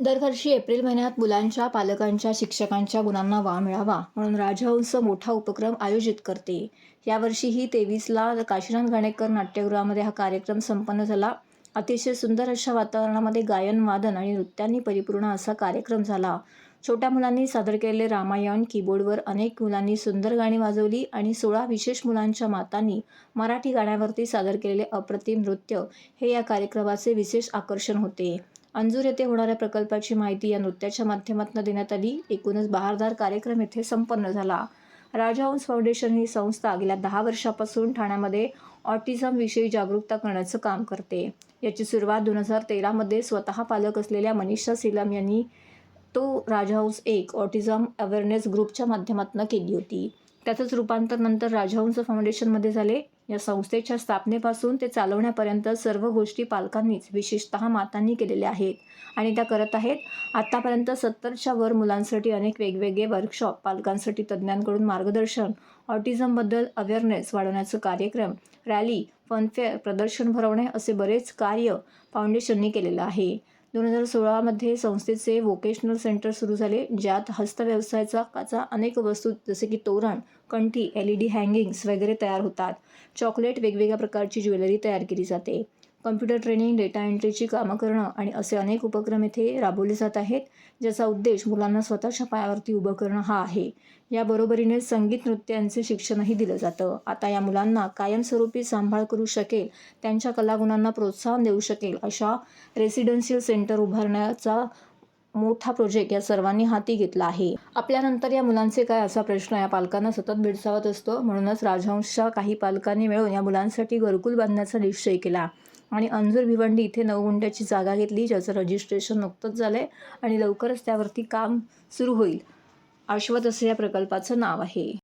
दरवर्षी एप्रिल महिन्यात मुलांच्या पालकांच्या शिक्षकांच्या गुणांना वाव मिळावा म्हणून राजहंस मोठा उपक्रम आयोजित करते. यावर्षीही तेवीसला काशीनाथ घाणेकर नाट्यगृहामध्ये हा कार्यक्रम संपन्न झाला. अतिशय सुंदर अशा वातावरणामध्ये गायन वादन आणि नृत्यांनी परिपूर्ण असा कार्यक्रम झाला. छोट्या मुलांनी सादर केलेले रामायण कीबोर्डवर अनेक मुलांनी सुंदर गाणी वाजवली आणि सोळा विशेष मुलांच्या मातांनी मराठी गाण्यावरती सादर केलेले अप्रतिम नृत्य हे या कार्यक्रमाचे विशेष आकर्षण होते. अंजूर येथे होणाऱ्या प्रकल्पाची माहिती या नृत्याच्या माध्यमातून देण्यात आली. एकूणच बहारदार कार्यक्रम येथे संपन्न झाला. राजहंस फाउंडेशन ही संस्था गेल्या दहा वर्षापासून ठाण्यामध्ये ऑटिझमविषयी जागरूकता करण्याचं काम करते. याची सुरुवात दोन हजार तेरामध्ये स्वतः पालक असलेल्या मनीषा सिलम यांनी तो राजहंस एक ऑटिझम अवेअरनेस ग्रुपच्या माध्यमातून केली होती. त्याचंच रूपांतर नंतर राजहंस फाउंडेशनमध्ये झाले. या संस्थेच्या स्थापनेपासून ते चालवण्यापर्यंत सर्व गोष्टी पालकांनीच विशेषतः मातांनी केलेल्या आहेत. आणि त्या करत आहेत. आत्तापर्यंत सत्तरच्या वर मुलांसाठी अनेक वेगवेगळे वर्कशॉप पालकांसाठी तज्ज्ञांकडून मार्गदर्शन ऑटिझमबद्दल अवेअरनेस वाढवण्याचं कार्यक्रम रॅली फनफेअर प्रदर्शन भरवणे असे बरेच कार्य फाउंडेशनने केलेलं आहे. दोन हजार सोळामध्ये संस्थेचे वोकेशनल सेंटर सुरू झाले ज्यात हस्तव्यवसायाचा काचा अनेक वस्तू जसे की तोरण कंठी एल ई डी हँगिंग्स वगैरे तयार होतात. चॉकलेट वेगवेगळ्या प्रकारची ज्वेलरी तयार केली जाते. कम्प्युटर ट्रेनिंग डेटा एंट्रीची कामं करणं आणि असे अनेक उपक्रम येथे राबवले जात आहेत ज्याचा उद्देश मुलांना स्वतःच्या पायावरती उभं करणं हा आहे. याबरोबरीने संगीत नृत्यांचे शिक्षणही दिलं जातं. आता या मुलांना कायमस्वरूपी सांभाळ करू शकेल त्यांच्या कलागुणांना प्रोत्साहन देऊ शकेल अशा रेसिडेन्शियल सेंटर उभारण्याचा मोठा प्रोजेक्ट या सर्वांनी हाती घेतला आहे. आपल्यानंतर या मुलांचे काय असा प्रश्न या पालकांना सतत भेडसावत असतो. म्हणूनच राजहंशच्या काही पालकांनी मिळून या मुलांसाठी घरकुल बांधण्याचा निश्चय केला. आणि अंजूर भिवंडी इथे नऊ गुंठ्याची जागा घेतली ज्याचं रजिस्ट्रेशन नुकतंच झालं आहे आणि लवकरच त्यावरती काम सुरू होईल. आश्वत असं या प्रकल्पाचं नाव आहे.